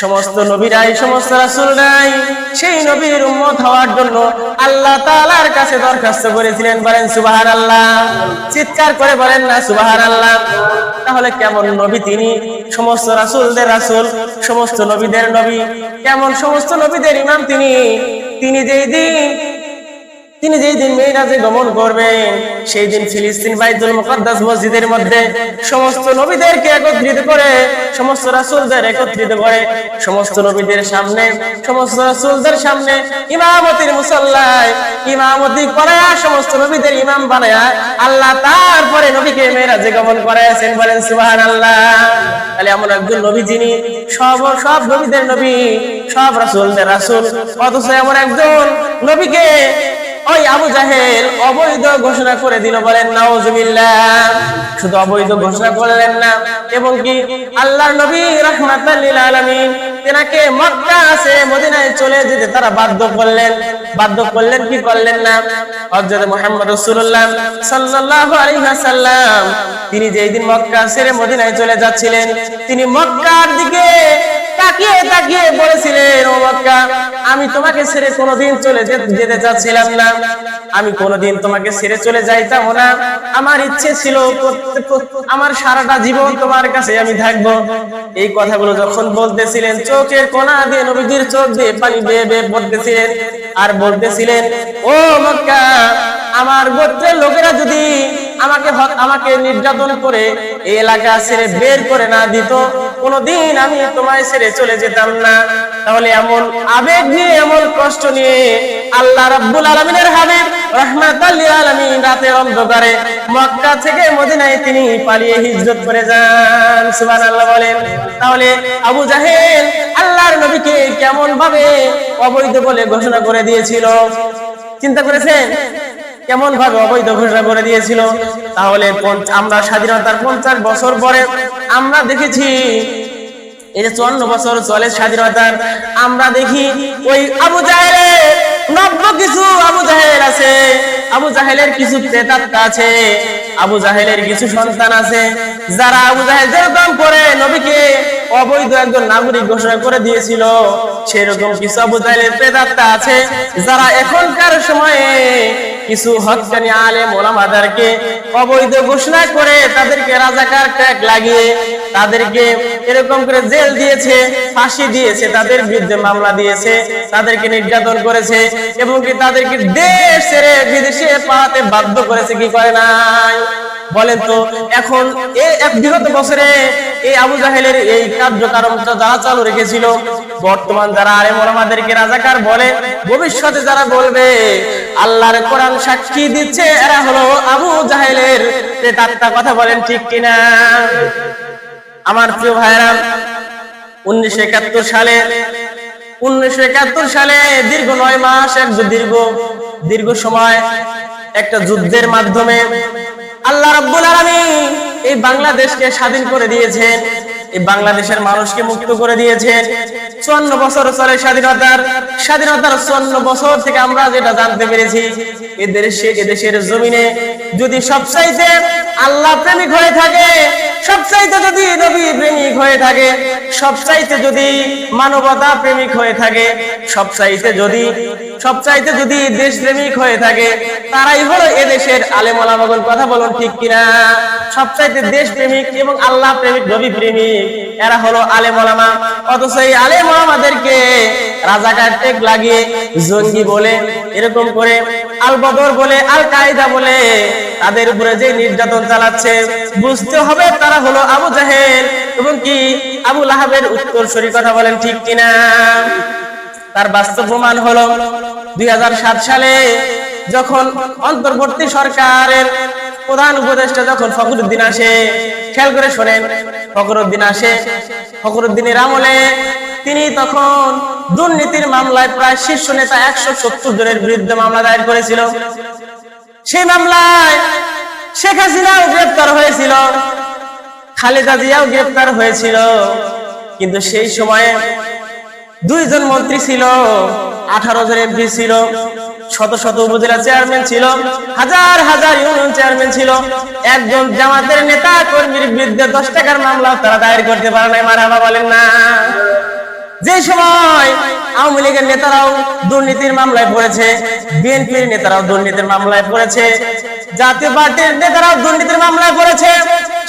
সমস্ত নবীরাই, সমস্ত রাসূলরাই সেই নবীর উম্মত হওয়ার জন্য আল্লাহ তাআলার কাছে দরখাস্ত করেছিলেন। বলেন সুবাহার আল্লাহ চিৎকার করে বলেন না সুবাহার আল্লাহ তাহলে কেমন নবী তিনি? সমস্ত রাসুলদের রাসুল, সমস্ত নবীদের নবী, কেমন সমস্ত নবীদের ইমাম তিনি? তিনি যেই দিন তিনি যেই দিন মেয়েরাজে গমন করবেন, সেই দিন ফিলিস্তিন বাইতুল মুকদ্দাস মসজিদের মধ্যে সমস্ত নবীদেরকে একত্রিত করে, সমস্ত রাসূলদের একত্রিত করে, সমস্ত নবীদের সামনে, সমস্ত রাসূলদের সামনে ইমামতির মুসাল্লায়, ইমামতি করায়া, সমস্ত নবীদের ইমাম বানায়া আল্লাহ তারপরে নবীকে মেয়েরাজে গমন করাইছেন বলেন, সুবহানাল্লাহ। তাহলে এমন একজন নবী যিনি সব সব নবীদের নবী, সব রাসূলদের রাসূল, অথচ এমন একজন নবীকে ওই আবু জাহেল অবৈধ ঘোষণা করে দিল, বলেন, নাউজুবিল্লাহ। শুধু অবৈধ ঘোষণা করলেন না, এবং কি আল্লাহর নবী রাহমাতাল আলামিন তেনাকে মক্কা আছে, মদিনায় চলে যেতে তারা বাধ্য করলেন। বাধ্য করলেন কি করলেন না? হযরত মুহাম্মদ রাসূলুল্লাহ সাল্লাল্লাহু আলাইহি ওয়াসাল্লাম, তিনি যেই দিন মক্কা ছেড়ে মদিনায় চলে যাচ্ছিলেন, তিনি মক্কার দিকে তাকিয়ে তাকিয়ে বলেছিলেন, ও মক্কা আমি তোমাকে ছেড়ে কোনোদিন চলে যেতে চাচ্ছিলাম না। আমি কোনোদিন তোমাকে ছেড়ে চলে যাইতাম না। আমার ইচ্ছে ছিল আমার সারাটা জীবন তোমার কাছে আমি থাকব। এই কথাগুলো যখন বলতেছিলেন, চোখের কোনা দিয়ে নবীজির চোখ দিয়ে পানি বেয়ে বেয়ে পড়তেছিলেন আর বলতেছিলেন, ও মক্কা আমার গোত্রের লোকেরা যদি আমাকে আমাকে নির্যাতন করে, এই এলাকা ছেড়ে বের করে না দিত কোনদিন আমি তোমায় ছেড়ে চলে যেতাম না। তাহলে এমন আবেগ নিয়ে, এমন কষ্ট নিয়ে আল্লাহ রাব্বুল আলামিনের হাবিব আলামিন অন্ধকারে মক্কা থেকে মদিনায় তিনি পালিয়ে হিজরত করে যান। সুবহানাল্লাহ বলেন, তাহলে আবু জাহেল আল্লাহর নবীকে কেমন ভাবে অবৈধ বলে ঘোষণা করে দিয়েছিল? চিন্তা করেছেন? কেমন ভাবে অবৈধ ঘোষণা করে দিয়েছিল? তাহলে আমরা স্বাধীনতার পঞ্চাশ বছর পরে আমরা দেখেছি এই যে চুয়ান্ন বছর চলে স্বাধীনতার আমরা দেখি ওই আবু জাহেলের নব্য কিছু আবু জাহেল আছে। আবু জাহেলের কিছু প্রেতাত্মা আছে আবু জাহেলের কিছু সন্তান আছে। যারা আবু জাহেল যেরকম করে নবীকে অবৈধ একজন নাগরিক ঘোষণা করে দিয়েছিল সেরকম কিছু আবু জাহেলের প্রেতাত্মা আছে। যারা এখনকার সময়ে কিছু হকানি আলেম ওলামাদেরকে অবৈধ ঘোষণা করে তাদেরকে রাজাকার ট্যাগ লাগিয়ে তাদেরকে এরকম করে জেল দিয়েছে, ফাঁসি দিয়েছে, তাদের বিরুদ্ধে মামলা দিয়েছে, তাদেরকে নির্যাতন করেছে এবং কি তাদেরকে দেশ ছেড়ে বিদেশে পালাতে বাধ্য করেছে, কি করে নাই? বলেন তো, এখন এই এক বিগত বছরে এই আবু জাহেলের এই কার্যক্রমটা যারা চালু রেখেছিল, বর্তমান যারা আরে মোলামাদেরকে রাজাকার বলে, ভবিষ্যতে যারা বলবে, আল্লাহর কোরআন সাক্ষী দিচ্ছে, এরা হলো আবু জাহেলের। প্রেতাত্মা কথা বলেন ঠিক কিনা? আমার প্রিয় ভাইরা উনিশশো একাত্তর সালে, উনিশশো একাত্তর সালে দীর্ঘ নয় মাস, এক দীর্ঘ দীর্ঘ সময় একটা যুদ্ধের মাধ্যমে আল্লাহ রব্বুল আলামিন এই বাংলাদেশকে স্বাধীন করে দিয়েছেন, এই বাংলাদেশের মানুষকে মুক্ত করে দিয়েছেন। চুয়ান্ন বছর চলে স্বাধীনতার স্বাধীনতার চুয়ান্ন বছর থেকে আমরা যেটা জানতে পেরেছি এদের এদেশের জমিনে যদি সবচাইতে আল্লাহ প্রেমিক হয়ে থাকে সবচাইতে যদি নবী প্রেমিক হয়ে থাকে, সবচাইতে যদি মানবতা প্রেমিক হয়ে থাকে, সবচাইতে যদি সবচাইতে যদি দেশ প্রেমিক হয়ে থাকে, তারাই হলো এদেশের আলেমলামাগন কথা বলুন ঠিক কিনা? সবচাইতে দেশ প্রেমিক এবং আল্লাহ প্রেমিক, নবী প্রেমিক, এরা হলো আলেমলামা অথচ এই আলেমলামাদেরকে রাজাকার টেক লাগিয়ে জঙ্গি বলে, এরকম করে, আল বদর বলে, আল কায়দা বলে তাদের উপরে যে নির্যাতন চালাচ্ছে, বুঝতে হবে তারা হলো আবু জাহেল এবং কি? আবু লাহাবের উত্তর কথা বলেন ঠিক কিনা? তার বাস্তব প্রমাণ হলো দুই সালে যখন অন্তর্বর্তী সরকারের প্রধান উপদেষ্টা যখন ফখরুদ্দিন আসে, খেয়াল করে শোনেন, ফখরুদ্দিন আসে, ফখরুদ্দিনের আমলে তিনি তখন দুর্নীতির মামলায় প্রায় শীর্ষ নেতা একশো সত্তর জনের বিরুদ্ধে মামলা দায়ের করেছিল। সেই মামলায় শেখ হাসিনাও গ্রেপ্তার হয়েছিল, খালেদা জিয়াও গ্রেপ্তার হয়েছিল। কিন্তু সেই সময়ে দুইজন মন্ত্রী ছিল, আঠারো জন এমপি ছিল, শত শত উপজেলা চেয়ারম্যান ছিল, হাজার হাজার ইউনিয়ন চেয়ারম্যান ছিল। একজন জামাতের নেতা কর্মীর বিরুদ্ধে দশ টাকার মামলা তারা দায়ের করতে পারে না মারামা বলেন না। যে সময় আওয়ামী লীগের নেতারাও দুর্নীতির মামলায় পড়েছে, বিএনপির নেতারাও দুর্নীতির মামলায় পড়েছে, জাতীয় পার্টির নেতারাও দুর্নীতির মামলায় পড়েছে।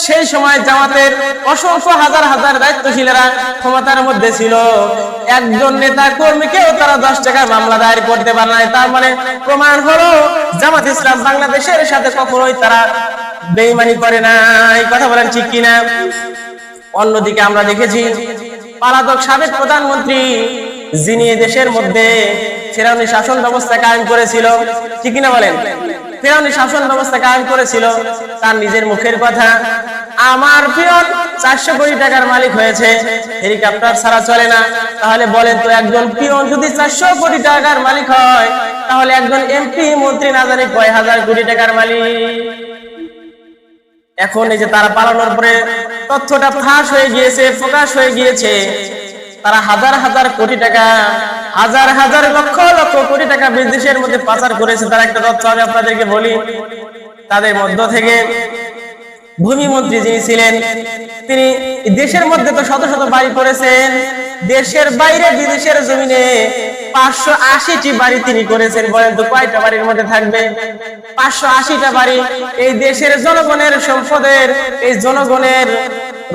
সেই সময় জামাতের অসংখ্য হাজার হাজার দায়িত্বশীলেরা ক্ষমতার মধ্যে ছিল। একজন নেতা কর্মীকেও তারা দশ টাকার মামলা দায়ের করতে পারে নাই। তার মানে প্রমাণ হলো, জামাত ইসলাম বাংলাদেশের সাথে কখনোই তারা বেইমানি করে নাই। কথা বলেন ঠিক কিনা? অন্যদিকে আমরা দেখেছি পালাতক সাবেক প্রধানমন্ত্রী, যিনি দেশের মধ্যে ফেরাউনি শাসন ব্যবস্থা কায়েম করেছিল, ঠিক কিনা বলেন? ফেরাউনি শাসন ব্যবস্থা কায়েম করেছিল, তার নিজের মুখের কথা, আমার পিয়ন চারশো কোটি টাকার মালিক হয়েছে, হেলিকপ্টার ছাড়া চলে না। তাহলে বলেন তো, একজন পিয়ন যদি চারশো কোটি টাকার মালিক হয়, তাহলে একজন এমপি, মন্ত্রী না জানি কয় হাজার কোটি টাকার মালিক? এখন এই যে তারা পালানোর পরে তথ্যটা ফাঁস হয়ে গিয়েছে, প্রকাশ হয়ে গিয়েছে। তারা হাজার হাজার কোটি টাকা, হাজার হাজার লক্ষ লক্ষ কোটি টাকা বিদেশের মধ্যে পাচার করেছে। তারা একটা তথ্য আমি আপনাদেরকে বলি, তাদের মধ্য থেকে ভূমি মন্ত্রী যিনি ছিলেন, তিনি দেশের মধ্যে তো শত শত বাড়ি করেছেন, দেশের বাইরে বিদেশের জমিনে পাঁচশো আশিটি বাড়ি তিনি করেছেন বলেন তো কয়টা বাড়ির মধ্যে থাকবে? পাঁচশো আশিটা বাড়ি এই দেশের জনগণের সম্পদের, এই জনগণের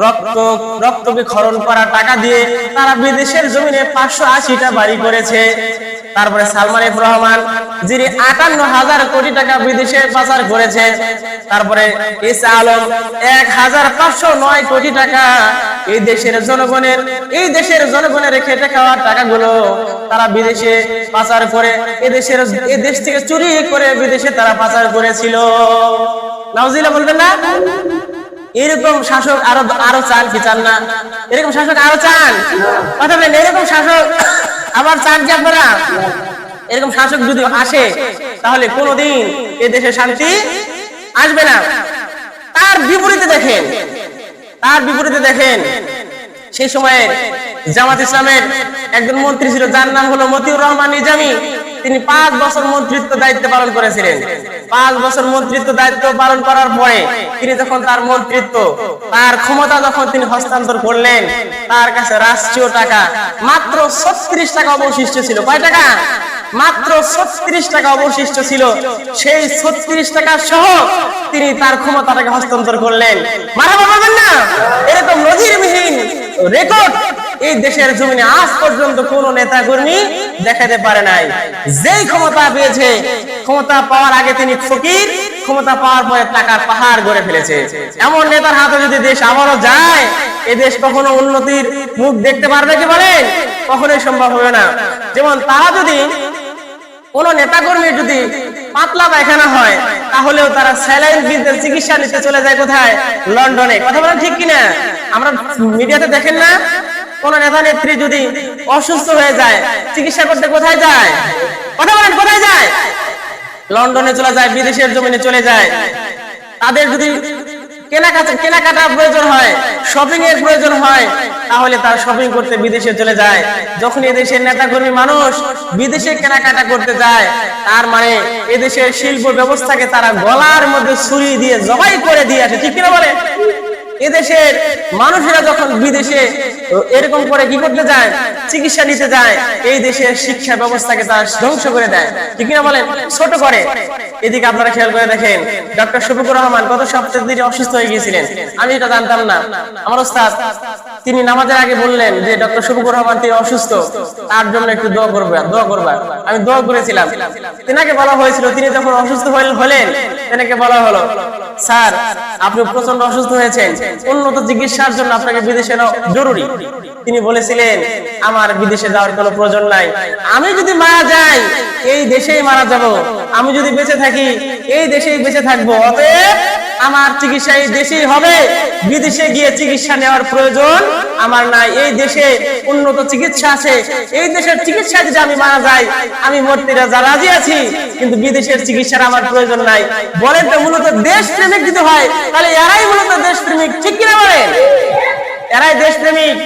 রক্ত রক্তকে খরণ করা টাকা দিয়ে তারা বিদেশের জমিনে পাঁচশো আশিটা বাড়ি করেছে। তারপরে সালমান এফ রহমান, যিনি আটান্ন হাজার কোটি টাকা বিদেশে পাচার করেছে, তারপরে ইসা আলম, এক হাজার পাঁচশো নয় কোটি টাকা এই দেশের জনগণের, এই দেশের জনগণের খেটে খাওয়ার টাকাগুলো তারা বিদেশে পাচার করে, এ দেশের, এ দেশ থেকে চুরি করে বিদেশে তারা পাচার করেছিল। নাউজিলা বলবেন না? এরকম শাসক আরও আরও চান কি চান না? এরকম শাসক আরও চান? কথা বলেন, এরকম শাসক আবার চান কি আপনারা? এরকম শাসক যদি আসে, তাহলে কোনোদিন এ দেশে শান্তি আসবে না। তার বিপরীতে দেখেন, তার বিপরীতে দেখেন, সেই সময়ে জামাত ইসলামের একজন মন্ত্রী ছিল, যার নাম হলো মতিউর রহমান নিজামী। তিনি পাঁচ বছর মন্ত্রিত্ব দায়িত্ব পালন করেছিলেন। পাঁচ বছর মন্ত্রিত্ব দায়িত্ব পালন করার পরে তিনি যখন তার মন্ত্রিত্ব, তার ক্ষমতা যখন তিনি হস্তান্তর করলেন, তার কাছে রাষ্ট্রীয় টাকা মাত্র ছত্রিশ টাকা অবশিষ্ট ছিল। কয় টাকা? মাত্র ছত্রিশ টাকা অবশিষ্ট ছিল। সেই ছত্রিশ টাকা সহ তিনি তার ক্ষমতাটাকে হস্তান্তর করলেন। মারা বলবেন না? এরকম নজিরবিহীন রেকর্ড এই দেশের জমিনে আজ পর্যন্ত কোন নেতা কর্মী দেখাতে পারে নাই। যেই ক্ষমতা পেয়েছে, ক্ষমতা পাওয়ার আগে তিনি ফকির, ক্ষমতা পাওয়ার পরে টাকার পাহাড় গড়ে ফেলেছে। এমন নেতার হাতে যদি দেশ আবারও যায়, এ দেশ কখনো উন্নতির মুখ দেখতে পারবে কি বলেন কখনোই সম্ভব হবে না। যেমন তারা যদি, কোন নেতাকর্মীর যদি পাতলা পায়খানা হয়, তাহলেও তারা স্যালাইন কিনতে, চিকিৎসা নিতে চলে যায় কোথায়? লন্ডনে। কথা বলেন ঠিক কিনা? আমরা মিডিয়াতে দেখেন না? কোন নেতা নেত্রী যদি অসুস্থ হয়ে যায়, চিকিৎসা করতে কোথায় যায়? কথা বলেন, কোথায় যায়? লন্ডনে চলে যায়, বিদেশের জমিনে চলে যায়। তাদের যদি কেনাকাটা প্রয়োজন হয় শপিং এর প্রয়োজন হয়, তাহলে তার শপিং করতে বিদেশে চলে যায়। যখন এদেশের নেতাকর্মী মানুষ বিদেশে কেনাকাটা করতে যায়, তার মানে এদেশের শিল্প ব্যবস্থাকে তারা গলার মধ্যে ছুরি দিয়ে জবাই করে দিয়ে আসে। ঠিক কিনা বলে এদেশের মানুষেরা যখন বিদেশে এরকম করে কি করতে যায়? চিকিৎসা নিতে যায়। এই দেশের শিক্ষা ব্যবস্থাকে ধ্বংস করে দেয়। ঠিক কিনা বলেন? ছোট করে। এদিকে আপনারা খেয়াল করে দেখেন ডক্টর শফিকুর রহমান গত অসুস্থ হয়ে গিয়েছিলেন। আমি এটা জানতাম না। আমার ওস্তাদ, তিনি নামাজের আগে বললেন যে ডক্টর শফিকুর রহমান, তিনি অসুস্থ। তার জন্য একটু দোয়া করবে দোয়া করবা আমি দোয়া করেছিলাম। তিনাকে বলা হয়েছিল, তিনি যখন অসুস্থ হলেন। তেনাকে বলা হলো স্যার, আপনি প্রচণ্ড অসুস্থ হয়েছেন। উন্নত চিকিৎসার জন্য আপনাকে বিদেশে জরুরি। তিনি বলেছিলেন, আমার বিদেশে যাওয়ার কোনো প্রয়োজন নাই। আমি যদি মারা যাই, এই দেশেই মারা যাব। আমি যদি বেঁচে থাকি, এই দেশেই বেঁচে থাকব। অতএব আমার চিকিৎসা এই দেশেই হবে। বিদেশে গিয়ে চিকিৎসা নেওয়ার প্রয়োজন। আমার নাই, এই দেশে উন্নত চিকিৎসা আছে। এই দেশের চিকিৎসা যদি আমি মারা যাই, আমি মরতে রাজা আছি। কিন্তু বিদেশের চিকিৎসার আমার প্রয়োজন নাই। বলেন তো, মূলত দেশ প্রেমিক যদি হয়, তাহলে এরাই মূলত দেশ প্রেমিক ঠিক কিনা বলেন? এরাই দেশ প্রেমিক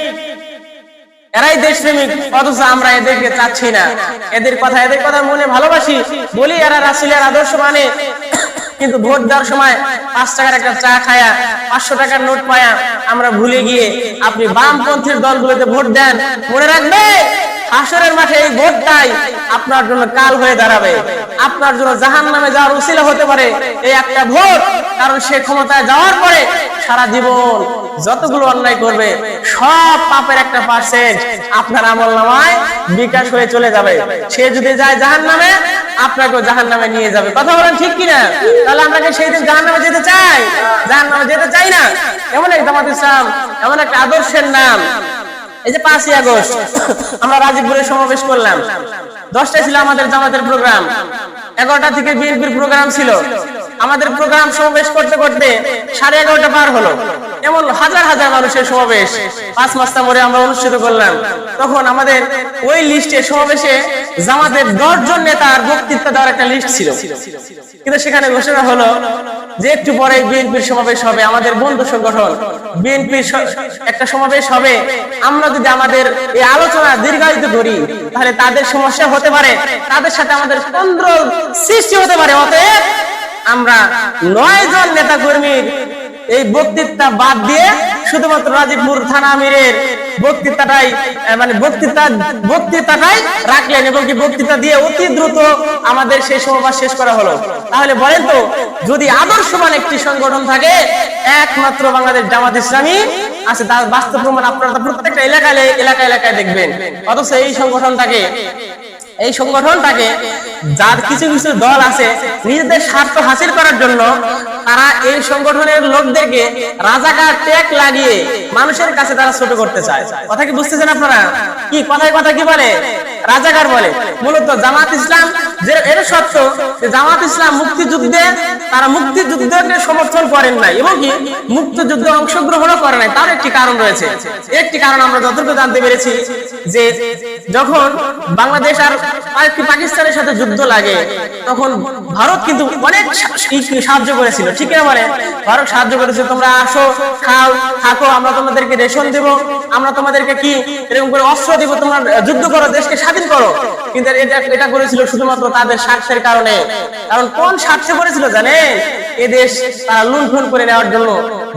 এরাই দেশপ্রেমিক, অথচ আমরা এদেরকে চাচ্ছি না। এদের কথা এদের কথা মনে ভালোবাসি। বলি, এরা রাসুলের আদর্শ মানে কিন্তু ভোট দেওয়ার সময় পাঁচ টাকার একটা চা খায়া, পাঁচশো টাকার নোট পায়া আমরা ভুলে গিয়ে আপনি বামপন্থীর দলগুলোতে ভোট দেন, মনে রাখবে? হাসরের মাঠে এই ভোটটাই আপনার জন্য কাল হয়ে দাঁড়াবে। আপনার জন্য জাহান নামে যাওয়ার উসিলা হতে পারে এই একটা ভোট। কারণ সে ক্ষমতায় যাওয়ার পরে সারা জীবন যতগুলো অন্যায় করবে, সব পাপের একটা পার্সেন্ট আপনার আমল নামায় বিকাশ হয়ে চলে যাবে। সে যদি যায় জাহান নামে আপনাকেও জাহান নামে নিয়ে যাবে। কথা বলেন ঠিক কিনা? তাহলে আমরা কি সেই দিন জাহান নামে যেতে চাই? জাহান নামে যেতে চাই না? এমন এক জামাত ইসলাম, এমন একটা আদর্শের নাম এই যে পাঁচই আগস্ট, আমরা রাজীবপুরে সমাবেশ করলাম। দশটায় ছিল আমাদের জামাতের প্রোগ্রাম। এগারোটা থেকে বিএনপির প্রোগ্রাম ছিল। আমাদের প্রোগ্রাম সমাবেশ করতে করতে সাড়ে এগারোটা পার হলো। এমন হাজার হাজার মানুষের সমাবেশ পাঁচ মাসটা পরে আমরা অনুষ্ঠিত করলাম। তখন আমাদের ওই লিস্টে সমাবেশে জামাতের দশজন নেতার বক্তৃতা দেওয়ার একটা লিস্ট ছিল। কিন্তু সেখানে ঘোষণা হলো যে একটু পরে বিএনপির সমাবেশ হবে, আমাদের বন্ধু সংগঠন বিএনপির একটা সমাবেশ হবে। আমরা যদি আমাদের এই আলোচনা দীর্ঘায়িত করি, তাহলে তাদের সমস্যা হতে পারে। তাদের সাথে আমাদের তন্দ্র সৃষ্টি হতে পারে। অতএব আমরা নয় জন নেতা কর্মীর এই বক্তৃতা বাদ দিয়ে শুধুমাত্র রাজীবপুর থানা আমিরের বক্তৃতাটাই মানে বক্তৃতা, বক্তৃতাটাই রাখলেন এবং কি বক্তৃতা দিয়ে অতি দ্রুত আমাদের সেই সমাবেশ শেষ করা হলো। তাহলে বলেন তো, যদি আদর্শবান একটি সংগঠন থাকে, একমাত্র বাংলাদেশ জামাত ইসলামী আছে, তার বাস্তব প্রমাণ আপনারা প্রত্যেকটা এলাকায় এলাকা এলাকায় দেখবেন। অথচ এই সংগঠনটাকে এই সংগঠনটাকে যার কিছু কিছু দল আছে, নিজেদের স্বার্থ হাসিল করার জন্য তারা এই সংগঠনের লোকদেরকে রাজাকার ট্যাগ লাগিয়ে মানুষের কাছে তারা ছোট করতে চায়। কথা কি বুঝতেছেন আপনারা? কি, কথায় কথা কি বলে? রাজাকার বলে। মূলত জামাত ইসলাম যে, এর সত্য যে, জামাত ইসলাম মুক্তিযুদ্ধে তারা মুক্তিযুদ্ধকে সমর্থন করেন নাই এবং কি মুক্তিযুদ্ধে অংশগ্রহণও করে নাই। তার একটি কারণ রয়েছে। একটি কারণ আমরা যতটুকু জানতে পেরেছি যে, যখন বাংলাদেশ আর আরেকটি পাকিস্তানের সাথে যুদ্ধ লাগে, তখন ভারত কিন্তু অনেক সাহায্য করেছিল। ঠিক না বলে ভারত সাহায্য করেছে, তোমরা আসো, খাও, থাকো, আমরা তোমাদেরকে রেশন দেব। আমরা তোমাদেরকে কি এরকম করে অস্ত্র দিব? তোমরা যুদ্ধ করো, দেশকে স্বাধীন করো। কিন্তু এটা এটা করেছিল শুধুমাত্র তাদের স্বার্থের কারণে। কারণ কোন স্বার্থে করেছিল জানে এ দেশ তারা লুণ্ঠন করে নেওয়ার জন্য।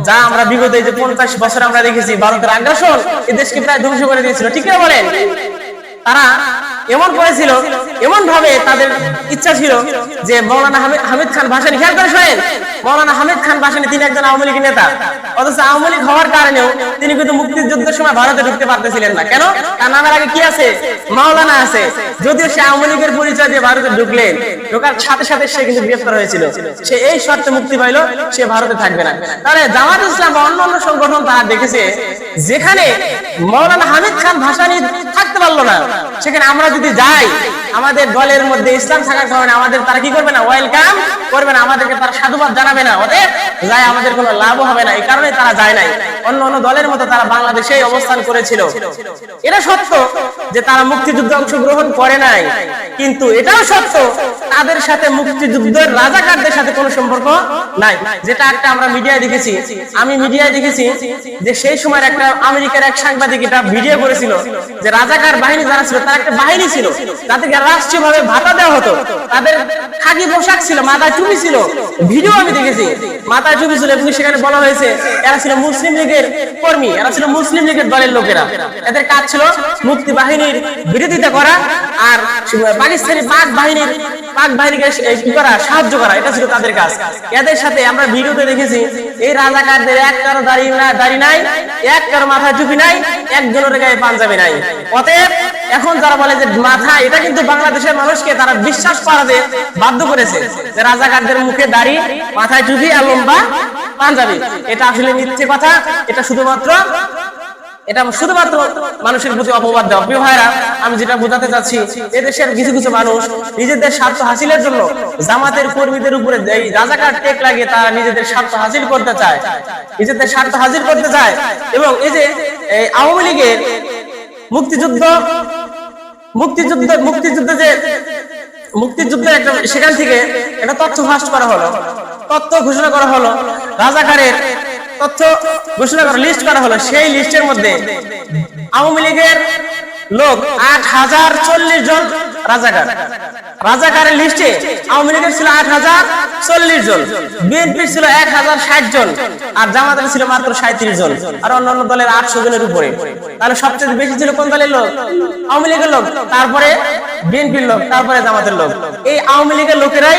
যা আমরা বিগত এই যে পঞ্চাশ বছর আমরা দেখেছি, ভারতের আগ্রাসন, এ দেশকে প্রায় ধ্বংস করে দিয়েছিল। ঠিক না বলেন? তারা এমন করেছিল এমন ভাবে তাদের ইচ্ছা ছিল যে মৌলানা হামিদ- খান ভাসানি, খেয়াল করে শোনেন, মৌলানা হামিদ খান ভাসানি তিনি একজন আওয়ামী লীগের নেতা। অথচ আওয়ামী লীগ হওয়ার কারণেও তিনি কিন্তু মুক্তিযুদ্ধের সময় ভারতে ঢুকতে পারতেছিলেন না। কেন? তার নামের আগে কি আছে? মাওলানা আছে। যদিও সে আওয়ামী লীগের পরিচয় দিয়ে ভারতে ঢুকলেন, ঢোকার সাথে সাথে সে কিন্তু গ্রেফতার হয়েছিল। সে এই শর্তে মুক্তি পাইলো, সে ভারতে থাকবে না। তাহলে জামাত ইসলাম বা অন্য অন্য সংগঠন তারা দেখেছে, যেখানে মৌলানা হামিদ খান ভাসানি থাকতে পারল না। সেখানে আমরা যদি যাই, আমাদের দলের মধ্যে ইসলাম থাকার কারণে আমাদের তারা কি করবে না? ওয়েলকাম করবে না। আমাদেরকে তারা সাধুবাদ জানাবে না। ওদের যায় আমাদের কোনো লাভ হবে না। এই কারণে তারা যায় নাই। অন্য অন্য দলের মতো তারা বাংলাদেশেই অবস্থান করেছিল। এটা সত্য যে তারা মুক্তিযুদ্ধে অংশগ্রহণ করে নাই। কিন্তু এটাও সত্য, তাদের সাথে মুক্তিযুদ্ধের রাজাকারদের সাথে কোনো সম্পর্ক নাই। যেটা একটা আমরা মিডিয়ায় দেখেছি। আমি মিডিয়ায় দেখেছি যে সেই সময় একটা আমেরিকার এক সাংবাদিক এটা ভিডিও করেছিল যে রাজাকার বাহিনী যারা ছিল, তার একটা বাহিনী ছিল। তাদেরকে রাষ্ট্রীয় ভাবে ভাতা দেওয়া হতো। তাদের খাকি পোশাক ছিল, মাথায় টুপি ছিল। ভিডিও আমি দেখেছি। মাথায় টুপি ছিল এবং সেখানে বলা হয়েছে, এরা ছিল মুসলিম লীগের কর্মী, এরা ছিল মুসলিম লীগের দলের লোকেরা। এদের কাজ ছিল মুক্তি বাহিনীর বিরোধিতা করা আর পাকিস্তানি পাক বাহিনীর, পাক বাহিনীকে করা, সাহায্য করা, এটা ছিল তাদের কাজ। এদের সাথে আমরা ভিডিওতে দেখেছি, এই রাজাকারদের এক কারও দাড়ি না, দাড়ি নাই, এক কারও মাথায় টুপি নাই, একজনের গায়ে পাঞ্জাবি নাই। অতএব এখন যারা বলে যে মাথা, এটা কিন্তু বাংলাদেশের মানুষকে তারা বিশ্বাস করাতে বাধ্য করেছে যে রাজাকারদের মুখে দাড়ি, মাথায় টুপি আর লম্বা পাঞ্জাবি। এটা আসলে মিথ্যে কথা। এটা শুধুমাত্র এটা শুধুমাত্র মানুষের প্রতি অপবাদ দেওয়া। প্রিয় ভাইরা আমি যেটা বোঝাতে চাচ্ছি, এদেশের কিছু কিছু মানুষ নিজেদের স্বার্থ হাসিলের জন্য জামাতের কর্মীদের উপরে রাজাকার টেক লাগিয়ে তারা নিজেদের স্বার্থ হাসিল করতে চায়। নিজেদের স্বার্থ হাসিল করতে চায়। এবং এই যে আওয়ামী লীগের মুক্তিযুদ্ধ মুক্তিযুদ্ধ মুক্তিযুদ্ধ যে মুক্তিযুদ্ধের একটা সেখান থেকে একটা তথ্য ফাঁস করা হলো। তথ্য ঘোষণা করা হলো, রাজাকারের তথ্য ঘোষণা করা লিস্ট করা হলো। সেই লিস্টের মধ্যে আওয়ামী লীগের লোক আট হাজার চল্লিশ জন রাজাকার। রাজাকারের লিস্টে আওয়ামী লীগের ছিল আট হাজার চল্লিশ জন বিএনপির ছিল এক হাজার ষাট জন, আর জামাতের ছিল মাত্র সাঁত্রিশ জন, আর অন্যান্য দলের আটশো জনের উপরে। তাহলে সবচেয়ে বেশি ছিল কোন দলের লোক? আওয়ামী লীগের লোক, তারপরে বিএনপির লোক, তারপরে জামাতের লোক। এই আওয়ামী লীগের লোকেরাই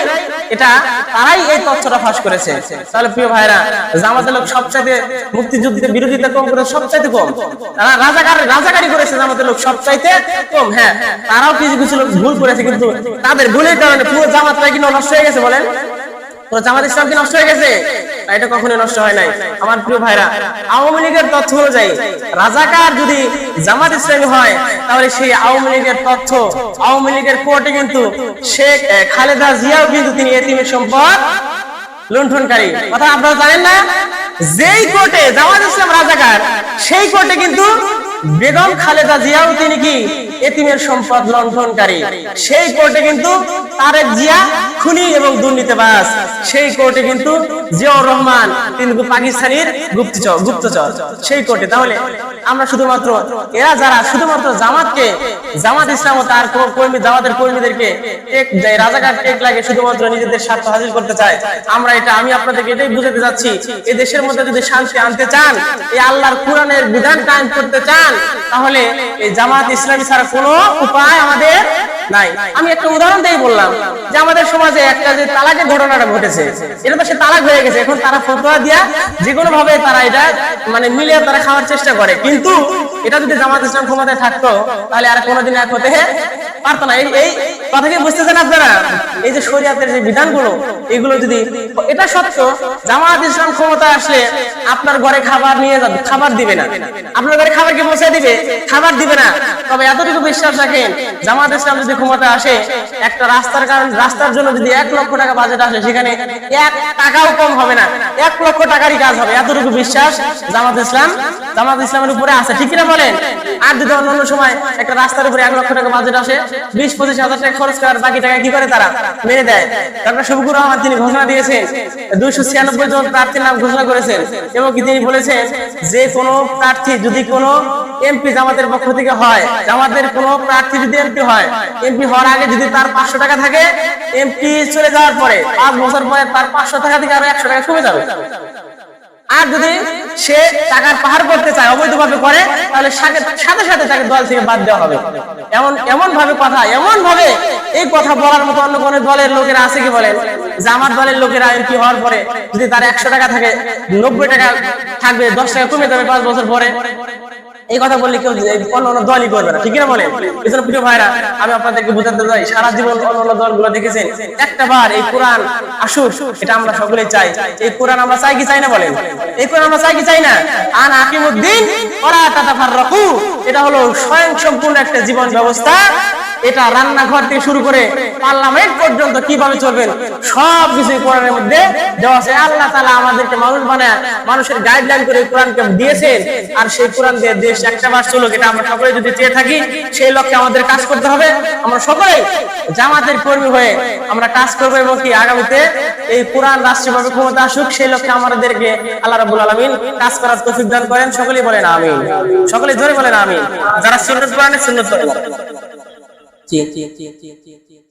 এটা তারাই এই তথ্যটা ফাঁস করেছে। তাহলে প্রিয় ভাইরা জামাতের লোক সবচাইতে মুক্তিযুদ্ধের বিরোধিতা কম করে সবচাইতে কম। তারা রাজাকার রাজাকারি করেছে জামাতের লোক সবচাইতে কম। হ্যাঁ তারাও কিছু কিছু লোক ভুল করেছে, কিন্তু তাদের ভুলের কারণে পুরো জামাতটা কি নষ্ট হয়ে গেছে বলেন? পুরো জামাত ইসলাম কি নষ্ট হয়ে গেছে। এটা কখনোই নষ্ট হয় নাই। আমার প্রিয় ভাইরা আওয়ামী লীগের তথ্য অনুযায়ী রাজাকার যদি জামাত ইসলামী হয় তাহলে সেই আওয়ামী লীগের তথ্য আওয়ামী লীগের কোর্টে কিন্তু শেখ খালেদা জিয়াও কিন্তু তিনি এতিমের সম্পদ লুণ্ঠনকারী। কথা আপনারা জানেন না? যেই কোর্টে জামাত ইসলাম রাজাকার সেই কোর্টে কিন্তু বেগম খালেদা জিয়াও তিনি কি এতিমের সম্পদ লণ্ঠনকারী সেই কোর্টে কিন্তু তারেক জিয়া, খুনি এবং দুর্নীতিবাজ। সেই কোর্টে কিন্তু জিয়াউর রহমান, তিনি পাকিস্তানের গুপ্তচর গুপ্তচর। সেই কোর্টে তাহলে আমরা শুধুমাত্র, এরা যারা শুধুমাত্র জামাতকে, জামাত ইসলাম ও তার কর্মী, জামাতের কর্মীদেরকে যে রাজাকার টেক লাগে, শুধুমাত্র নিজেদের স্বার্থ হাসিল করতে চায়। আমরা এটা, আমি আপনাদেরকে এটাই বুঝাতে যাচ্ছি এই দেশের মধ্যে যদি শান্তি আনতে চান এই আল্লাহর কোরআনের বিধান কায়েম করতে চান, তাহলে এই জামাত ইসলামী ছাড়া কোনো উপায় আমাদের নাই। আমি একটা উদাহরণ দিয়ে বললাম যে আমাদের সমাজে একটা যে তালাকের ঘটনাটা ঘটেছে, এটা তো সে তালাক হয়ে গেছে। এখন তারা ফতোয়া দিয়া যে কোনো ভাবে তারা এটা মানে মিলিয়ে তারা খাওয়ার চেষ্টা করে। কিন্তু এটা যদি জামাত ইসলাম ক্ষমতায় থাকতো, তাহলে আর কোনোদিন এক হতে পারতো না। এই কথা কি বুঝতেছেন আপনারা? এই যে শরিয়াতের যে বিধানগুলো, এগুলো যদি এটা সত্য, জামাত ইসলাম ক্ষমতায় আসলে আপনার ঘরে খাবার নিয়ে যাবে, খাবার দিবে না। আপনার ঘরে খাবার কি পৌঁছে দিবে? খাবার দিবে না। তবে এতটুকু বিশ্বাস রাখেন, জামাত ইসলাম যদি ক্ষমতা আসে, একটা রাস্তার কারণ রাস্তার জন্য যদি এক লক্ষ টাকা বাজেট আসে, সেখানে এক টাকাও কম হবে না। এক লক্ষ টাকারই কাজ হবে। এতটুকু বিশ্বাস জামাত ইসলাম? জামাত ইসলামের উপরে আছে, ঠিক কিনা বলেন? আর যদি অন্যান্য সময় একটা রাস্তার উপরে এক লক্ষ টাকা বাজেট আসে, বিশ, পঁচিশ হাজার টাকা খরচ করার বাকি টাকা কি করে তারা? মেনে দেয়। ডক্টর শফিকুর রহমান তিনি ঘোষণা দিয়েছেন, দুইশো ছিয়ানব্বই জন প্রার্থীর নাম ঘোষণা করেছেন এবং তিনি বলেছেন, যে কোনো প্রার্থী যদি কোনো এমপি জামাতের পক্ষ থেকে হয়, জামাতের কোনো প্রার্থী যদি এমপি হয় এমপি হওয়ার আগে যদি তার পাঁচশো টাকা থাকে এমপি চলে যাওয়ার পরে পাঁচ বছর পরে তার পাঁচশো টাকা থেকে আরও একশো টাকা কমে যাবে। আর যদি সে টাকার পাহাড় করতে চায়, অবৈধভাবে করে, তাহলে সাথে সাথে তাকে দল থেকে বাদ দেওয়া হবে। এমন এমন ভাবে কথা এমন ভাবে এই কথা বলার মতো অন্য কোন দলের লোকেরা আছে কি বলেন? যে আমার দলের লোকেরা এমপি হওয়ার পরে যদি তার একশো টাকা থাকে, নব্বই টাকা থাকবে, দশ টাকা কমে যাবে পাঁচ বছর পরে। এই কথা বললে কেউ অন্য অন্য দলই করবে না, ঠিক না বলে এই প্রিয় ভাইরা, আমি আপনাদেরকে বোঝাতে চাই, সারা জীবন অন্য অন্য দলগুলো দেখেছেন, একটা বার এই কোরআন আসুক, এটা আমরা সকলেই চাই। এই কোরআন আমরা চাই কি চাই না বলেন? এই কোরআন আমরা চাই কি চাই না? আন আকিমুদ্দিন ওরা তাতাফাররাকু। এটা হলো স্বয়ং সম্পূর্ণ একটা জীবন ব্যবস্থা। এটা রান্নাঘর থেকে শুরু করে পার্লামেন্ট পর্যন্ত কীভাবে চলবেন, সব কিছু কোরআনের মধ্যে দেওয়া আছে। আল্লাহ তাআলা আমাদেরকে মানুষ বানায়, মানুষের গাইডলাইন করে কোরআনকে দিয়েছেন। আর সেই কোরআন দিয়ে দেশ একটা বার চলুক, এটা আমরা সকলে যদি চেয়ে থাকি, সেই লক্ষ্যে আমাদের কাজ করতে হবে। আমরা সকলেই জামাতের কর্মী হয়ে আমরা কাজ করব এবং কি আগামীতে এই কোরআন রাষ্ট্রীয়ভাবে ক্ষমতা আসুক, সেই লক্ষ্যে আমাদেরকে আল্লাহ রাব্বুল আলামিন কাজ করার তৌফিক দান করেন। সকলেই বলেন আমিন। সকলেই জোরে বলেন আমিন। যারা সুন্নত কোরআনের সুন্নত จียน